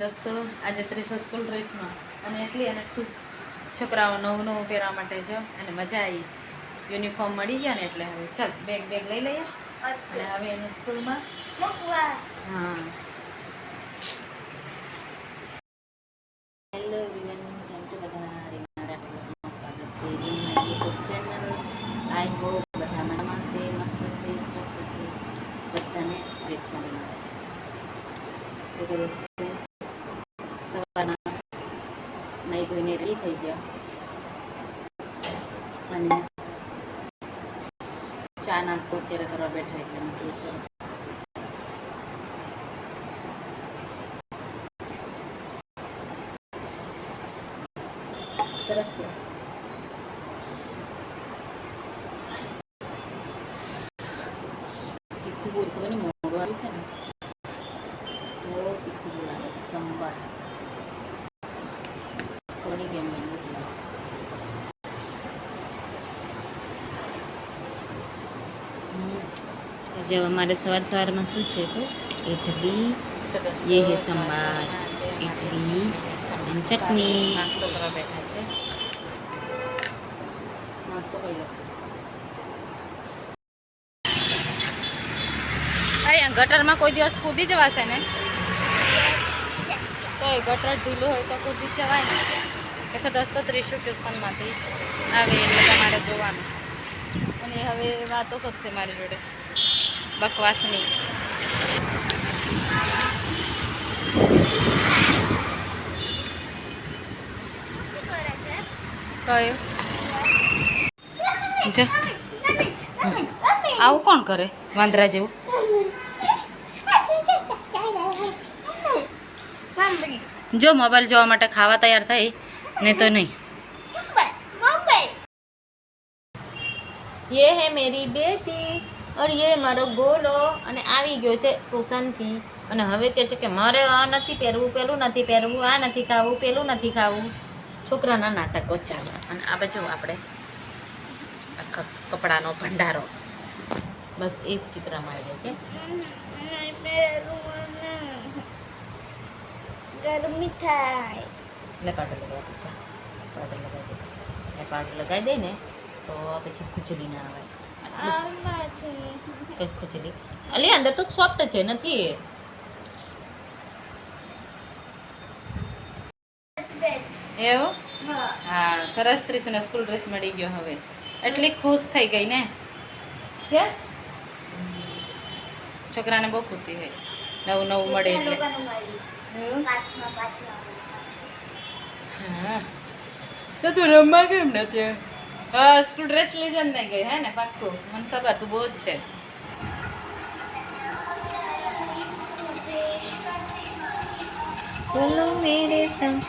દોસ્તો આજે ત્રીસો સ્કૂલ ડ્રેસમાં અને એટલી અને ખુશ. છોકરાઓ નવું નવું પહેરવા માટે જો અને મજા આવી. યુનિફોર્મ મળી ગયો ને એટલે હવે ચાલ બેગ બેગ લઈ લઈએ. અને હવે એને સ્કૂલમાં હા. હેલો એવરીવન કેમ છો બધા? સ્વાગત છે. યુટ્યુબ ચેનલ આઈ હોપ બધા મજામાં છે મસ્ત છે સ્વસ્થ છે. બધાને જય સ્વામિનારાયણ દોસ્તો સવારના નહીં ધોઈને રેડી થઈ ગયા. અને ચા નાસ્તો અત્યારે કરવા બેઠા એટલે મેં કીધું ચલો. સરસ છે. તીખું ખબર નહીં મોડું આવ્યું છે ને? તો તીખું બોલાવે છે, સંભાર. કઢી કેમ નહીં ભૂખ લાગે. હમ. આજે અમારે સવાર સવારમાં શું છે તો ઇડલી ये है संभार, इडली, and चटनी. નાસ્તો કરવા બેઠા છે નાસ્તો કરી લો અહીંયા ગટરમાં કોઈ દિવસ કૂદી જવાશે ને તો ગટર ઢીલું હોય તો કૂદી જ જવાય ને એટલે દોસ્તો ત્રીસું ટ્યુશનમાંથી આવે એટલે તમારે જોવાનું. અને હવે વાતો કરશે મારી જોડે. બકવાસની. કયો? આવું કોણ કરે? વાંદરા જેવું? જો મોબાઈલ જોવા માટે ખાવા તૈયાર થઈ. ને તો નહીં ये है मेरी बेटी और ये મારો ગોલો અને આવી ગયો છે ટ્યુશનથી અને હવે કહે છે કે મારે આ નથી પહેરવું પેલું નથી પહેરવું આ નથી ખાવું પેલું નથી ખાવું છોકરાના નાટકો ચાલે અને આ બાજુ આપણે આખા કપડાનો ભંડારો બસ એ જ ચિત્રમાં આવી કે ગરમી થાય એટલે પાટો લગાવી દે પાટો લગાવી દે એટલે પાટો લગાવી દે ને તો પછી ખુચલી ના આવે. ખુચલી અલી અંદર તો સોફ્ટ છે નથી. એવું? હા સરસ ત્રીસને સ્કૂલ ડ્રેસ મળી ગયો હવે. એટલી ખુશ થઈ ગઈ ને. કે છોકરાને બહુ ખુશી હોય નવું નવું મળે એટલે. તો તું રમવા કેમ નથી હા સ્કૂલ ડ્રેસ લઈ જ નહીં ગઈ હે ને પાક્કું. મને ખબર તું બહુ જ છે. બોલો મેરે સંગ.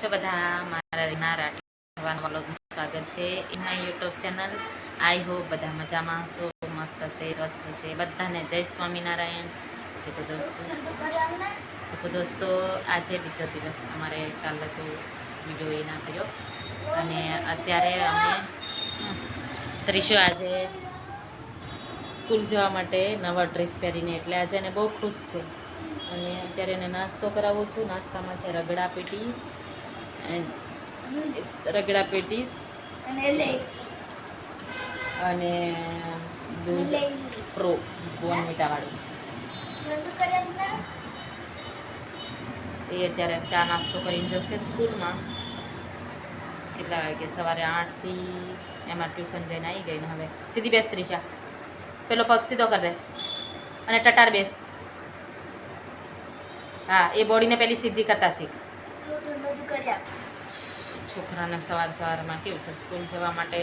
છો બધા, મારા રીના વ્લોગમાં સ્વાગત છે. એમના યુટ્યુબ ચેનલ આઈ હોપ બધા મજામાં હશો, મસ્ત હશે, સ્વસ્થ હશે. બધાને જય સ્વામિનારાયણ. દેખો દોસ્તો દેખો દોસ્તો, આજે બીજો દિવસ અમારે કાલે તો વીડિયો એ ના કર્યો. અને અત્યારે અમે ત્રીશો આજે સ્કૂલ જવા માટે નવા ડ્રેસ પહેરીને એટલે આજે એને બહુ ખુશ છે. અને અત્યારે એને નાસ્તો કરાવું છું. નાસ્તામાં છે રગડા પેટીસ રગડા પેટીસ. અને દૂધ પ્રો ગોન મીઠાવાળું. એ અત્યારે ચા નાસ્તો કરીને જશે સ્કૂલમાં. કેટલા વાગે? સવારે આઠથી એમાં ટ્યુશન જઈને આવી ગઈ ને હવે. સીધી બેસ ત્રીજા. પેલો પગ સીધો કરી દે. અને ટટાર બેસ. હા એ બોડીને પેલી સીધી કરતા શીખ. છોકરાને સવાર સવારમાં કેવું છે? સ્કૂલ જવા માટે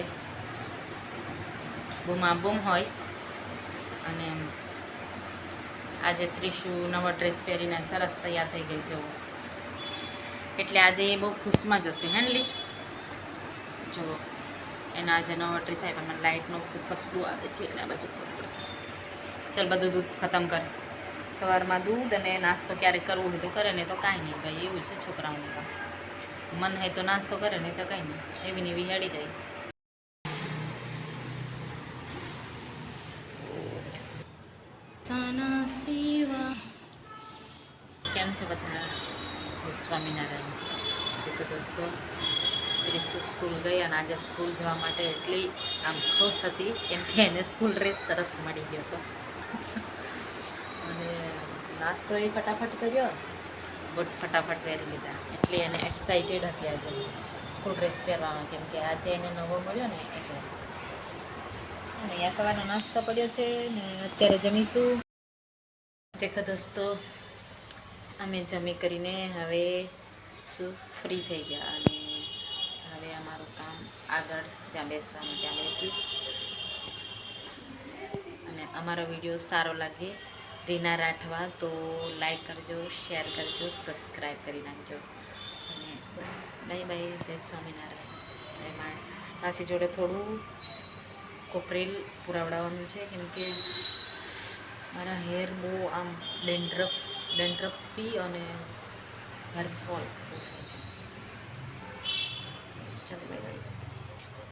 બૂમા બૂમ હોય અને આજે ત્રિશુ નવો ડ્રેસ પહેરીને સરસ તૈયાર થઈ ગઈ જવું એટલે આજે એ બહુ ખુશમાં જશે હેનલી જુઓ, એનો આજે નવો ડ્રેસ આવ્યો પણ લાઇટનો ફોકસ બહુ આવે છે એટલે આ બાજુ પડશે ચાલ, બધું દૂધ ખતમ કર. સવારમાં દૂધ અને નાસ્તો ક્યારેક કરવો હોય તો કરે ને તો કાંઈ નહીં ભાઈ, એવું છે છોકરાઓનું કામ. મન હોય તો નાસ્તો કરે, નહીં તો કાંઈ નહીં. એવી ને એવી હેડી જાય. કેમ છે બધા? સ્વામિનારાયણ. દેખો દોસ્તો, ત્રીસુ સ્કૂલ ગઈ અને આજે સ્કૂલ જવા માટે એટલી આમ ખુશ હતી. એમ કે એને સ્કૂલ ડ્રેસ સરસ મળી ગયો હતો. નાસ્તો એ ફટાફટ કર્યો. બુટ ફટાફટ પહેરી લીધા. એટલે એને એક્સાઇટેડ હતી આજે. સ્કૂલ ડ્રેસ પહેરવામાં કેમ કે આજે એને નવો મળ્યો ને એટલે. અને અહીંયા સવારનો નાસ્તો પડ્યો છે ને અત્યારે જમીશું. દેખો દોસ્તો, અમે જમી કરીને હવે શું ફ્રી થઈ ગયા અને હવે અમારું કામ આગળ જ્યાં બેસવાનું ત્યાં બેસીશ. અને અમારો વીડિયો સારો લાગે રીના રાઠવા, તો લાઈક કરજો શેર કરજો સબસ્ક્રાઈબ કરી નાખજો. અને બસ બાય બાય જય સ્વામિનારાયણ. જય મા પાછી જોડે થોડું કોપરેલ પુરાવડાવવાનું છે, કેમ કે મારા હેર બહુ આમ ડેન્ડ્રફ, ડેન્ડ્રફી અને હેરફોલ બહુ થાય છે. ચાલો